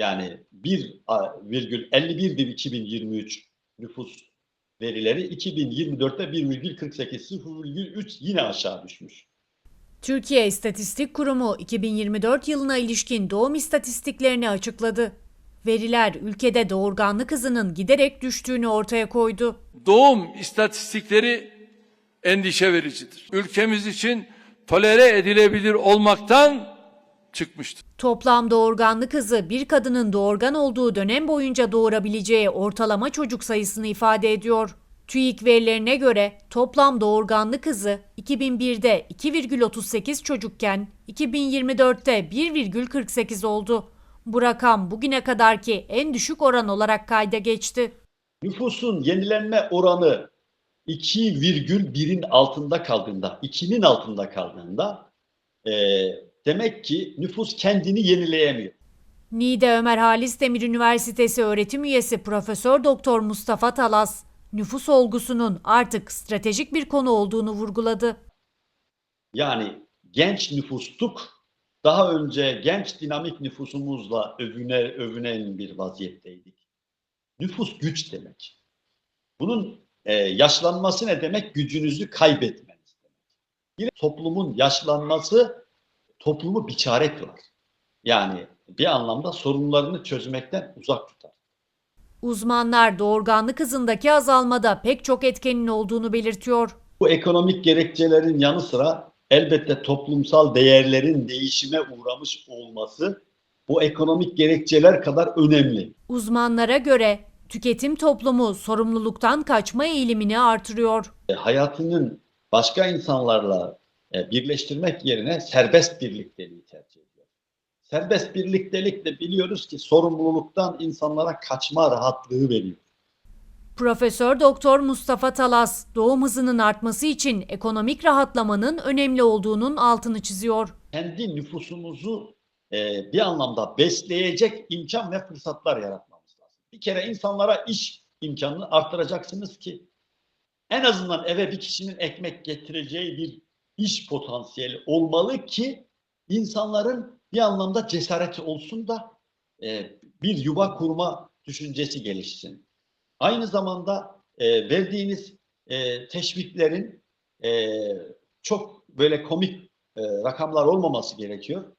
yani 1,51'dir 2023 nüfus verileri 2024'te 1,48 0,3 yine aşağı düşmüş. Türkiye İstatistik Kurumu 2024 yılına ilişkin doğum istatistiklerini açıkladı. Veriler ülkede doğurganlık hızının giderek düştüğünü ortaya koydu. Doğum istatistikleri endişe vericidir. Ülkemiz için tolere edilebilir olmaktan çıkmıştır. Toplam doğurganlık hızı bir kadının doğurgan olduğu dönem boyunca doğurabileceği ortalama çocuk sayısını ifade ediyor. TÜİK verilerine göre toplam doğurganlık hızı 2001'de 2,38 çocukken 2024'te 1,48 oldu. Bu rakam bugüne kadarki en düşük oran olarak kayda geçti. Nüfusun yenilenme oranı 2,1'in altında kaldığında, 2'nin altında kaldığında e, demek ki nüfus kendini yenileyemiyor. Niğde Ömer Halis Demir Üniversitesi öğretim üyesi Profesör Doktor Mustafa Talas, nüfus olgusunun artık stratejik bir konu olduğunu vurguladı. Yani genç nüfustuk. Daha önce genç dinamik nüfusumuzla övüne, övünen bir vaziyetteydik. Nüfus güç demek. Bunun e, yaşlanması ne demek? Gücünüzü kaybetmeniz demek. Yine toplumun yaşlanması toplumu biçare kılar. Yani bir anlamda sorunlarını çözmekten uzak tutar. Uzmanlar doğurganlık hızındaki azalmada pek çok etkenin olduğunu belirtiyor. Bu ekonomik gerekçelerin yanı sıra elbette toplumsal değerlerin değişime uğramış olması bu ekonomik gerekçeler kadar önemli. Uzmanlara göre tüketim toplumu sorumluluktan kaçma eğilimini artırıyor. E, hayatının başka insanlarla birleştirmek yerine serbest birlikteliği tercih ediyor. Serbest birliktelik de biliyoruz ki sorumluluktan insanlara kaçma rahatlığı veriyor. Profesör Doktor Mustafa Talas, doğum hızının artması için ekonomik rahatlamanın önemli olduğunun altını çiziyor. Kendi nüfusumuzu e, bir anlamda besleyecek imkan ve fırsatlar yaratmamız lazım. Bir kere insanlara iş imkanını arttıracaksınız ki en azından eve bir kişinin ekmek getireceği bir iş potansiyeli olmalı ki insanların bir anlamda cesareti olsun da e, bir yuva kurma düşüncesi gelişsin. Aynı zamanda e, verdiğiniz e, teşviklerin e, çok böyle komik e, rakamlar olmaması gerekiyor.